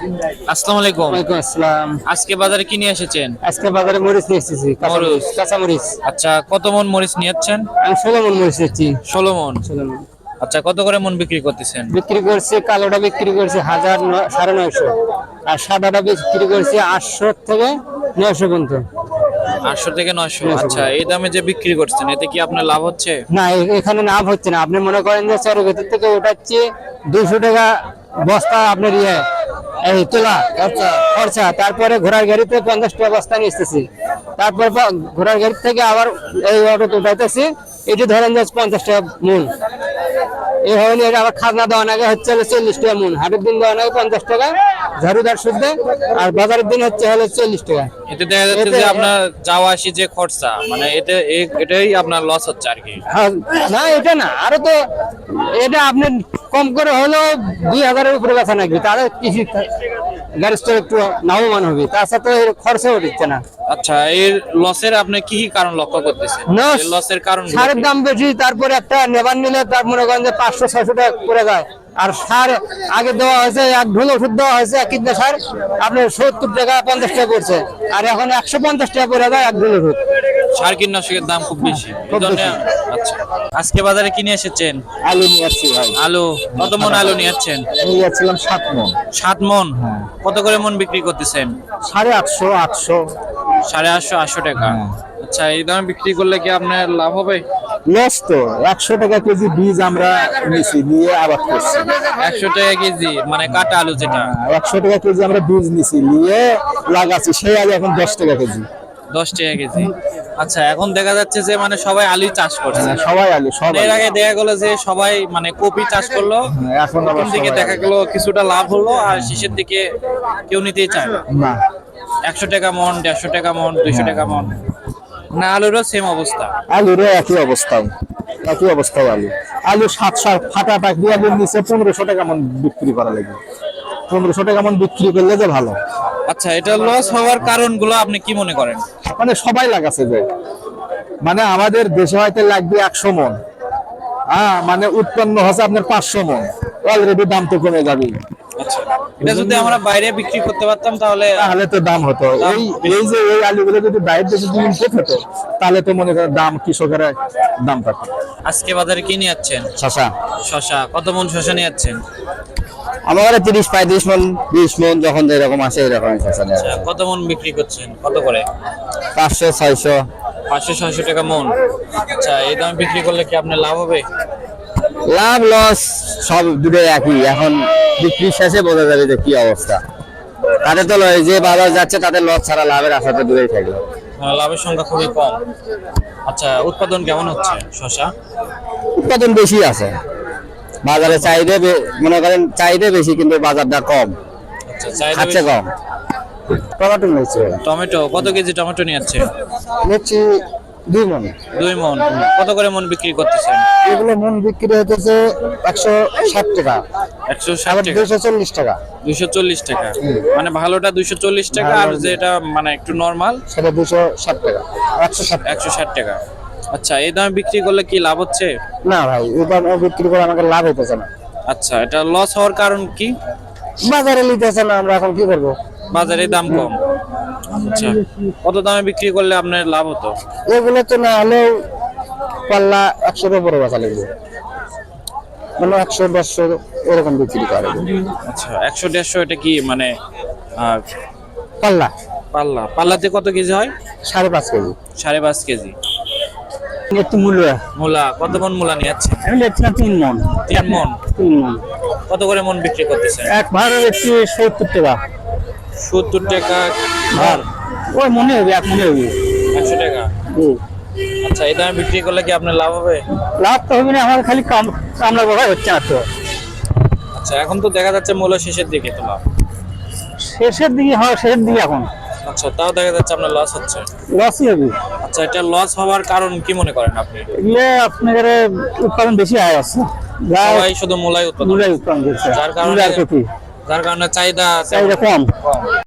আসসালামু আলাইকুম। ওয়ালাইকুম আসসালাম। আজকে বাজারে কি নিয়ে এসেছেন? আজকে বাজারে মরিচ নিয়ে এসেছি কাঁচা মরিচ। মরিচ কাঁচা মরিচ। আচ্ছা কত মন মরিচ নিয়েছেন? আমি ষোলো মন মরিচ নিচ্ছি ষোলো মন। ষোলো মন। আচ্ছা কত করে মন বিক্রি করতেছেন? বিক্রি করছে কালোটা বিক্রি করছে হাজার সাড়ে নয়শো। আর সাদাটা বিক্রি করছে আটশো থেকে নয়শো পর্যন্ত। আটশো থেকে নয়শো। আচ্ছা এই দামে যে বিক্রি করছেন এতে কি আপনার লাভ হচ্ছে? না এখানে লাভ হচ্ছে না। আপনি মনে করেন যে ভেতর থেকে ওঠাচ্ছে দুশো টাকা বস্তা আপনার ইয়ে। এই, তোলা খরচা তারপরে ঘোড়ার গাড়িতে পঞ্চাশ টাকা বস্তা নিয়ে এসতেছি তারপর ঘোড়ার গাড়ি থেকে আবার এই অটো উঠাইতেছি এটি ধরেন যে পঞ্চাশ টাকা মূল। এই হয়নি এটা আবার খাজনা দেওয়া আগে হচ্ছে হলো চল্লিশ টাকা মূল হাটের দিন দেওয়া আগে পঞ্চাশ টাকা ঝাড়ুদার শুদ্ধ আর বাজারের দিন হচ্ছে হলো চল্লিশ টাকা। এতে দেখা যাচ্ছে যে আপনার যাওয়া আসি যে খরচা মানে এতে এটাই আপনার লস হচ্ছে আর কি। হ্যাঁ, না এটা না আরও তো এটা আপনি কম করে হলেও দুই হাজারের উপরে বেচা নাকি তাহলে কৃষি গ্যারেজ তো একটু লাভবান হবে তাছাড়া তো এর খরচাও দিচ্ছে না। আচ্ছা এর লসের আপনি কি কি কারণ লক্ষ্য করতেছেন? এর লসের কারণ সারের দাম বেশি তারপরে একটা নেবার নিলে তার মনে করেন যে পাঁচশো ছয়শো টাকা করে যায়। আর সার আগে দেওয়া হয়েছে এক ঢোল ওষুধ দেওয়া হয়েছে এক কিডনি সার আপনার সত্তর টাকা পঞ্চাশ টাকা করছে। আর এখন একশো পঞ্চাশ টাকা করে যায় এক ঢোল ওষুধ। সার কীটনাশকের দাম খুব বেশি। বেশি। আচ্ছা। আজকে বাজারে কিনে এসেছেন? আলু নিয়ে আসছি ভাই। আলু? কত মন আলু নিয়ে যাচ্ছেন নিয়ে যাচ্ছিলাম সাত মন। সাত মন? কত করে মন বিক্রি করতেছেন? সাড়ে আটশো আটশো। সাড়ে আটশো আটশো টাকা। আচ্ছা এই দামে বিক্রি করলে কি আপনার লাভ হবে? লস তো একশো টাকা কেজি বীজ আমরা নিছি নিয়ে আবাদ করছি। একশো টাকা কেজি মানে কাটা আলু যেটা। একশো টাকা কেজি আমরা বীজ নিছি নিয়ে লাগাচ্ছি সেই আগে এখন দশ টাকা কেজি। দশ টাকা কেজি। আচ্ছা এখন দেখা যাচ্ছে যে মানে সবাই আলু চাষ করছে। হ্যাঁ, সবাই আলু সবাই। এর আগে দেখা গেলো যে সবাই মানে কপি চাষ করল। এখন দিকে দেখা আলু। গেলো কিছুটা লাভ হলো আর শেষের দিকে কেউ নিতেই চায় না। একশো টাকা মন দেড়শো টাকা মন দুইশো টাকা মন। না আলুরও সেম অবস্থা। আলুরও একই অবস্থা একই অবস্থা আলু। আলু সাতশো ফাটা পাখি আলুর নিচে পনেরোশো টাকা মন বিক্রি করা লাগে। পনেরোশো টাকা মন বিক্রি করলে যে ভালো। আচ্ছা এটা লস হওয়ার কারণগুলো আপনি কি মনে করেন? মানে সবাই লাগাচ্ছে যে। মানে আমাদের দেশে হয়তো লাগবে একশো মন। হ্যাঁ মানে উৎপন্ন হচ্ছে আপনার পাঁচশো মন। অলরেডি দাম তো কমে যাবে আচ্ছা। এটা যদি আমরা বাইরে বিক্রি করতে পারতাম তাহলে তাহলে তো দাম হতো। এই এই যে এই আলুগুলো যদি বাইরের দেশে যদি ইম্পোর্ট হতো তাহলে তো মনে করেন দাম কৃষকেরা দাম আজকে বাজারে কি নিয়ে যাচ্ছেন? শশা শশা কত মন শশা নিয়ে যাচ্ছেন? আমার তিরিশ পঁয়ত্রিশ মন বিশ মন যখন যেরকম আসে এরকম আচ্ছা, কত মন বিক্রি করছেন? কত করে? পাঁচশো ছয়শো। পাঁচশো ছয়শো টাকা মন। আচ্ছা এই দামে বিক্রি করলে কি আপনার লাভ হবে? লাভ লস সব দুটো একই। এখন বিক্রি শেষে বোঝা যাবে যে কি অবস্থা। তাতে তো লয় যে বাজার যাচ্ছে তাদের লস ছাড়া লাভের আশা তো দূরেই থাকল মানে লাভের সংখ্যা খুবই কম। আচ্ছা উৎপাদন কেমন হচ্ছে শশা উৎপাদন বেশি আছে। বাজারে চাহিদা মনে করেন চাহিদা বেশি কিন্তু বাজারটা কম। আচ্ছা খাচ্ছে কম। টমেটো নিচ্ছে। টমেটো কত কেজি টমেটো নিয়ে যাচ্ছে? নিচ্ছি দুই মন। দুই মন। কত করে মন বিক্রি করতেছেন? এগুলো মন বিক্রি হতেছে একশো ষাট টাকা। একশো ষাট দুশো চল্লিশ টাকা। দুইশো চল্লিশ টাকা। মানে ভালোটা দুইশো চল্লিশ টাকা আর যেটা মানে একটু নর্মাল সেটা দুশো ষাট টাকা। একশো ষাট একশো ষাট টাকা। আচ্ছা এই দামে বিক্রি করলে কি লাভ হচ্ছে? না ভাই এবার বিক্রি করে আমাকে লাভ হতেছে না। আচ্ছা এটা লস হওয়ার কারণ কি? বাজারে নিতেছে না আমরা এখন কি করব? বাজারে দাম কম। আচ্ছা। কত দামে বিক্রি করলে আপনার লাভ হতো? এগুলো তো না হলেও পাল্লা একশোর উপরে বেচা লাগবে। মানে একশো দেড়শো এরকম বিক্রি করে। আচ্ছা একশো দেড়শো এটা কি মানে পাল্লা। পাল্লা। পাল্লাতে কত কেজি হয়? সাড়ে পাঁচ কেজি। সাড়ে পাঁচ কেজি। একটু মূল্য মূলা কত মন মূলা নিয়ে যাচ্ছে আমি তিন মন। তিন মন? তিন মন। কত করে মন বিক্রি করতেছেন? এক ভাড়া একটু সত্তর টাকা। সত্তর টাকা ভার ওই মনে হবে এক মনে হবে। একশো টাকা? হুম। আচ্ছা এই দামে বিক্রি করলে কি আপনার লাভ হবে? লাভ তো হবে না আমার খালি কাম কামলা বড় হচ্ছে না তো আচ্ছা এখন তো দেখা যাচ্ছে মূল্য শেষের দিকে তো লাভ। শেষের দিকে হয় শেষের দিকে এখন। আচ্ছা তাও দেখা যাচ্ছে আপনার লস হচ্ছে। লসই হবে। আচ্ছা এটা লস হওয়ার কারণ কি মনে করেন আপনি? এগুলো আপনাদের উৎপাদন বেশি হয় আছে সবাই শুধু মূলাই উৎপাদন। মূল্য উৎপাদন যার কারণে- যার কারণে চাহিদা চাহিদা কম।